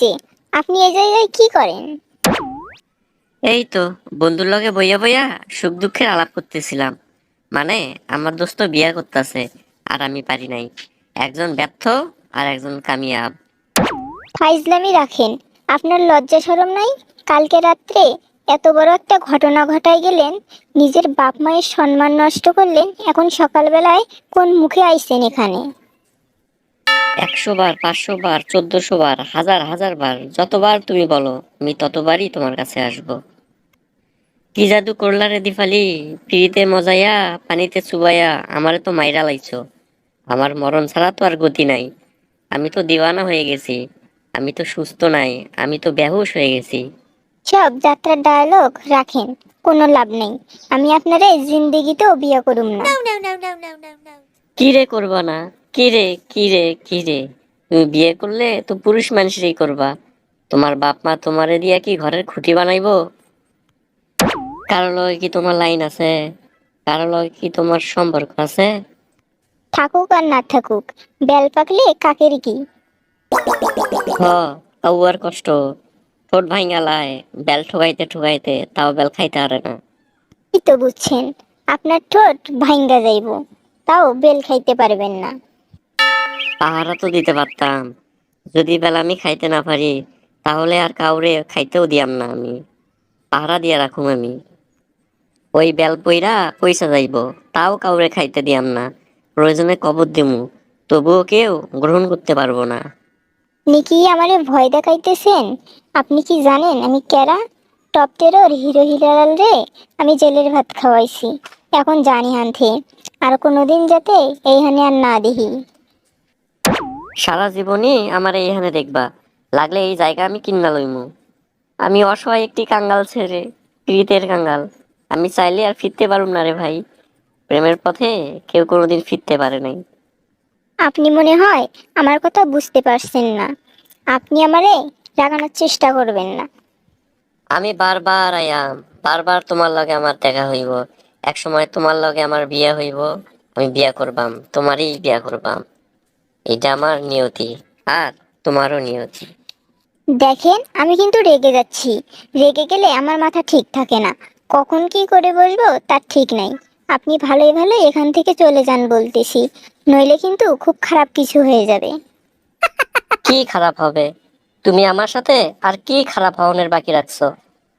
যে আপনি এই জায়গায় কি করেন? এই তো বন্ধুর লগে বইয়া বইয়া সুখ দুঃখের আলাপ করতেছিলাম। মানে আমার দোস্ত বিয়া করতেছে আর আমি পারি নাই। একজন ব্যর্থ আর একজন কামিয়াব। ফাইজলামি রাখেন আপনার লজ্জা শরম নাই? কালকে রাত্রে এত বড় একটা ঘটনা ঘটায় গেলেন নিজের বাপ মায়ের সম্মান নষ্ট করলেন এখন সকালবেলায় কোন মুখে আইছেন এখানে? একশো বার পাঁচশো বার চোদ্দশো বার হাজার হাজার বার যতবার তুমি বলো আমি ততবারই তোমার কাছে আসব। কি জাদু করলা রে দিফালি পিড়িতে মজাইয়া পানিতে চুবাইয়া আমারে তো মাইরা লাইছো। আমার মরণ ছাড়া তো আর গতি নাই। আমি তো দিওয়ানা হয়ে গেছি। আমি তো সুস্থ নাই। আমি তো বেহুশ হয়ে গেছি। সব যাত্রার ডায়ালগ রাখেন কোনো লাভ নেই। আমি আপনারে জিন্দেগিতেও বিয়ে করুম না। কি রে করবা না? কি রে কি রে কি রে তুমি বিয়ে করলে তো পুরুষ মানুষেরই করবা। তোমার বাপ মা তোমারে দিয়া কি ঘরের খুঁটি বানাইবো? কারও লগে কি তোমার লাইন আছে? কারও লগে কি তোমার সম্পর্ক আছে? থাকুক আর না থাকুক বেল পাকলে কাকের কি? হ আর কষ্ট। ঠোঁট ভাঙ্গা লাই বেল ঠুকাইতে ঠুকাইতে তাও বেল খাইতে পারে না। এই তো বুঝছেন আপনার ঠোঁট ভাঙ্গা যাইব তাও বেল খাইতে পারবেন না। পাহারা তো দিতে পারতাম। যদি বেলা আমি খাইতে না পারি, তাহলে আর কাউরে খাইতেও দিয়াম না আমি। পাহারা দিয়া রাখুম আমি। ওই বেল পইরা পয়সা যাইব, তাও কাউরে খাইতে দিয়াম না। প্রয়োজনে কবর দিমু, তবুও কেউ গ্রহণ করতে পারব না। আপনি কি আমারে ভয় দেখাইতেছেন? আপনি কি জানেন আমি কেরা? টপ টেরোর হিরো হিলাল রে, আমি জেলের ভাত খাওয়াইছি। এখন জানি হানথে আর কোনোদিন যাতে এই এইখানে আর না দেখি সারা জীবনই আমার এইখানে দেখবা। লাগলে এই জায়গা আমি কিনা লইমু। আমি অসহায় একটি কাঙ্গাল ছেড়ে প্রীতের কাঙ্গাল। আমি চাইলে আর ফিরতে পারুম না রে ভাই। প্রেমের পথে কেউ কোনোদিন ফিরতে পারে নাই। আপনি মনে হয় আমার কথা বুঝতে পারছেন না। আপনি আমারে রাগানোর চেষ্টা করবেন না। আমি বারবার আয়াম বারবার তোমার লগে আমার দেখা হইব। এক সময় তোমার লগে আমার বিয়া হইব আমি বিয়া করবাম তোমারই বিয়া করবাম। এটা আমার নিয়তি আর তোমারও নিয়তি। দেখেন আমি কিন্তু রেগে যাচ্ছি। রেগে গেলে আমার মাথা ঠিক থাকে না। কখন কি করে বসবো তার ঠিক নাই। আপনি ভালোই ভালো এখান থেকে চলে যান বলতেছি। নইলে কিন্তু খুব খারাপ কিছু হয়ে যাবে। কি খারাপ হবে? তুমি আমার সাথে আর কি খারাপ হওয়ার বাকি রাখছো?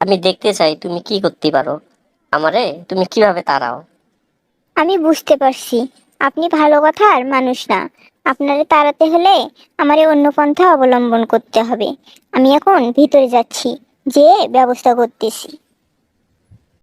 আমি দেখতে চাই তুমি কি করতে পারো। আমারে তুমি কীভাবে তাড়াও? আমি বুঝতে পারছি। আপনি ভালো কথার মানুষ না। আপনারে তাড়াতে হলে আমারে অন্য পন্থা অবলম্বন করতে হবে। আমি এখন ভিতরে যাচ্ছি যে ব্যবস্থা করতেছি।